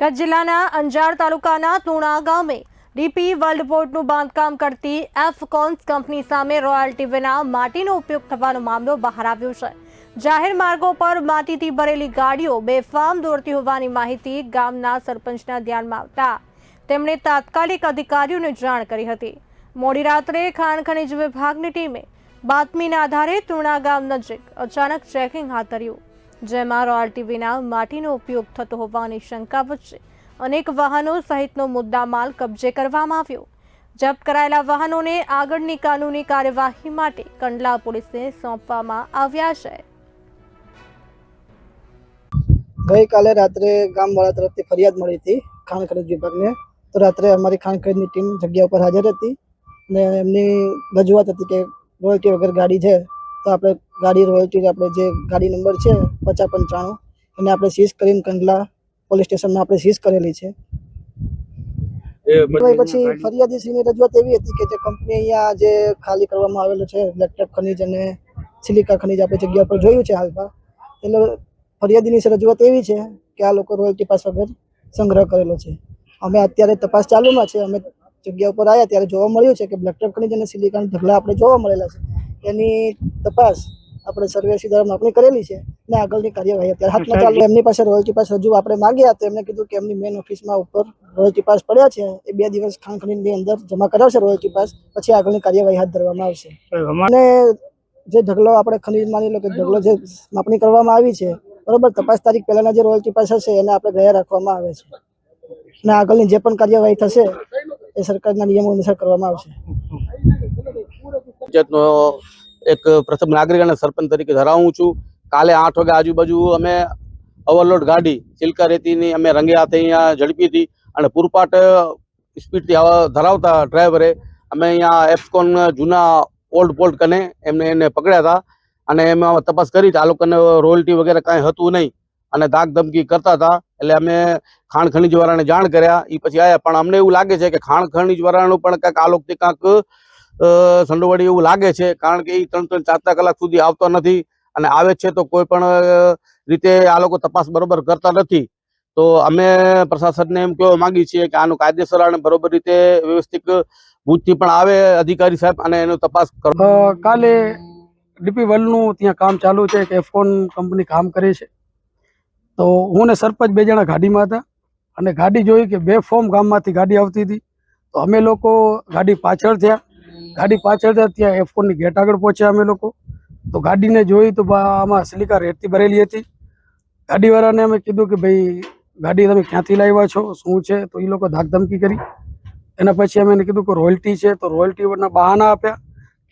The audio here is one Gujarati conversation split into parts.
કચ્છ જિલ્લાના અંજાર તાલુકાના તુણા ગામે ડીપી વર્લ્ડ પોર્ટનું બાંધકામ કરતી એફકોન્સ કંપની સામે રોયલ્ટી વિના માટીનો ઉપયોગ થવાનો મામલો બહાર આવ્યો છે. જાહેર માર્ગો પર માટીથી ભરેલી ગાડીઓ બેફામ દોડતી હોવાની માહિતી ગામના સરપંચના ધ્યાનમાં આવતા તેમણે તાત્કાલિક અધિકારીઓને જાણ કરી હતી. મોડી રાત્રે ખાણ ખનિજ વિભાગની ટીમે બાતમીના આધારે તુણા ગામ નજીક અચાનક ચેકિંગ હાથ ધર્યું. જેમાં રોયલ્ટી વિના માટીનો ઉપયોગ થતો હોવાની શંકા વચ્ચે અનેક વાહનો સહિતનો મુદ્દામાલ કબજે કરવામાં આવ્યો. જપ્ત કરાયેલા વાહનોને આગળની કાનૂની કાર્યવાહી માટે કંડલા પોલીસને સોંપવામાં આવ્યા છે. ગઈકાલે રાત્રે ગામવાળા તરફથી ફરિયાદ મળી હતી ખાણ ખનીજ વિભાગને. તો રાત્રે અમારી ખાણ ખનીજની ટીમ જગ્યા ઉપર હાજર હતી ને એમની રજૂઆત હતી કે રોયલ્ટી વગર ગાડી છે, તો આપણે ગાડી રોયલ્ટી આપણે જે ગાડી નંબર છે પચાસ પંચાણું એને આપણે સીઝ કરીને કંડલા પોલીસ સ્ટેશનમાં આપણે સીઝ કરેલી છે. પછી ફરિયાદીશ્રીની રજૂઆત એવી હતી કે જે કંપની અહીંયા જે ખાલી કરવામાં આવેલું છે લેપટોપ ખનીજ અને સિલિકા ખનીજ આપણે જગ્યા પર જોયું છે હાલમાં. એટલે ફરિયાદીની રજૂઆત એવી છે કે આ લોકો રોયલ્ટી પાસ વગર સંગ્રહ કરેલો છે. અમે અત્યારે તપાસ ચાલુમાં છે અમે જગ્યા ઉપર આવ્યા ત્યારે જોવા મળ્યું છે કે બ્લેકટોપ ખનીજ અને સિલિકાના ઢગલા આપણે જોવા મળેલા છે. એની તપાસ આપણે સર્વે દ્વારા માપણી કરેલી છે ને આગળની કાર્યવાહી અત્યારે હાથમાં ચાલુ એમની પાસે રોયલ્ટી પાસ રજૂ આપણે માંગ્યા તો એમને કીધું કે એમની મેન ઓફિસમાં ઉપર રોયલ્ટી પાસ પડ્યા છે એ બે દિવસ ખાણ ખનીજની અંદર જમા કરાવશે રોયલ્ટી પાસ પછી આગળની કાર્યવાહી હાથ ધરવામાં આવશે. અને જે ઢગલો આપણે ખનીજ માની લો કે ઢગલો જે માપણી કરવામાં આવી છે બરોબર તપાસ તારીખ પહેલાના જે રોયલ્ટી પાસ હશે એને આપણે ગયા રાખવામાં આવે છે. અને આગળની જે પણ કાર્યવાહી થશે એ સરકારના નિયમો અનુસાર કરવામાં આવશે. એક પ્રથમ નાગરિક અને સરપંચ તરીકે ધરાવું છું. કાલે આઠ વાગે આજુબાજુ અમે ઓવરલોડ ગાડી, ચિલકા રેતીની અમે રંગે હાથે અહીંયા ઝડપી હતી અને પૂરપાટ સ્પીડથી ધરાવતા ડ્રાઈવરે અમે અહીંયા એફકોન જૂના ઓલ્ડ પોલ્ટ કને એમને એને પકડ્યા હતા અને એમાં તપાસ કરી, આ લોકોને રોયલ્ટી વગેરે કાંઈ હતું નહીં અને ધાક ધમકી કરતા હતા એટલે અમે ખાણ ખનીજ વાળાને જાણ કર્યા. એ પછી આવ્યા પણ અમને એવું લાગે છે કે ખાણ ખનીજ વાળાનું પણ કાંઈક આ લોકોથી કાંઈક સંડોવડી એવું લાગે છે, કારણ કે એ ત્રણ ત્રણ ચાર ચાર કલાક સુધી આવતો નથી અને આવે છે તો કોઈ પણ રીતે આ લોકો તપાસ બરોબર કરતા નથી. તો અમે પ્રશાસનને એમ કહેવા માંગીએ છીએ કે આનું કાયદેસર અને બરોબર રીતે વ્યવસ્થિત ભૂજથી પણ આવે અધિકારી સાહેબ અને એનો તપાસ કરો કાલે ડીપી વલનું ત્યાં કામ ચાલુ છે કે ફોન કંપની કામ કરે છે. તો હું ને સરપંચ બે જણા ગાડીમાં હતા અને ગાડી જોઈ કે બે ફોર્મ ગામમાંથી ગાડી આવતી હતી. તો અમે લોકો ગાડી પાછળ થયા ગાડી પાછળ ત્યાં ત્યાં ની ગેટ આગળ પહોંચ્યા અમે લોકો. તો ગાડીને જોઈ તો આમાં સિલિકા રેતી ભરેલી હતી. ગાડીવાળાને અમે કીધું કે ભાઈ, ગાડી તમે ક્યાંથી લાવ્યા છો? શું છે? તો એ લોકો ધાકધમકી કરી. એના પછી અમે એને કીધું કે રોયલ્ટી છે. તો રોયલ્ટીના બહાના આપ્યા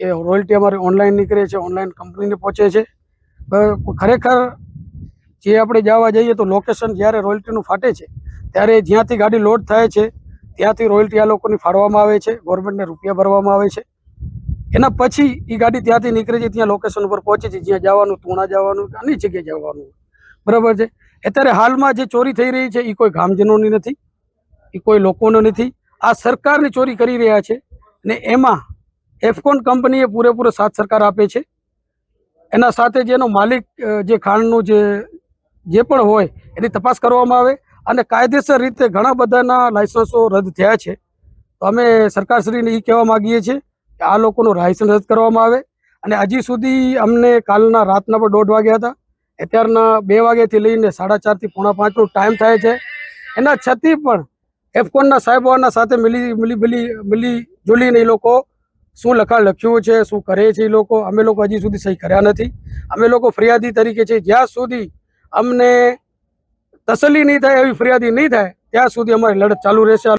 કે રોયલ્ટી અમારી ઓનલાઈન નીકળે છે, ઓનલાઈન કંપનીને પહોંચે છે. ખરેખર જે આપણે જવા જઈએ તો લોકેશન જ્યારે રોયલ્ટીનું ફાટે છે, ત્યારે જ્યાંથી ગાડી લોડ થાય છે ત્યાંથી રોયલ્ટી આ લોકોની ફાળવામાં આવે છે ગવર્મેન્ટને રૂપિયા ભરવામાં આવે છે. એના પછી એ ગાડી ત્યાંથી નીકળે છે, ત્યાં લોકેશન ઉપર પહોંચે છે, જ્યાં જવાનું, તુણા જવાનું, કે જગ્યાએ જવાનું બરાબર છે? અત્યારે હાલમાં જે ચોરી થઈ રહી છે એ કોઈ ગામજનોની નથી એ કોઈ લોકોનો નથી. આ સરકારની ચોરી કરી રહ્યા છે ને એમાં એફકોન કંપનીએ પૂરેપૂરો સાથ સરકાર આપે છે. એના સાથે જેનો માલિક જે ખાણનું જે જે પણ હોય, એની તપાસ કરવામાં આવે. અને કાયદેસર રીતે ઘણા બધાના લાયસન્સો રદ થયા છે. તો અમે સરકારશ્રીને એ કહેવા માગીએ છીએ કે આ લોકોનું લાયસન્સ રદ કરવામાં આવે. અને હજી સુધી અમને કાલના રાતના પણ દોઢ વાગ્યા હતા. અત્યારના બે વાગ્યાથી લઈને સાડા ચારથી પોણા પાંચનો ટાઈમ થાય છે. એના છતાં પણ એફકોનના સાહેબોના સાથે મિલી મિલી મિલી મિલી જુલીને એ લોકો શું લખાણ લખ્યું છે, શું કરે છે એ લોકો, અમે લોકો હજી સુધી સહી કર્યા નથી. અમે લોકો ફરિયાદી તરીકે છે જ્યાં સુધી અમને તસલ્લી નહીં થાય એવી ફરિયાદી નહીં થાય ત્યાં સુધી અમારી લડત ચાલુ રહેશે.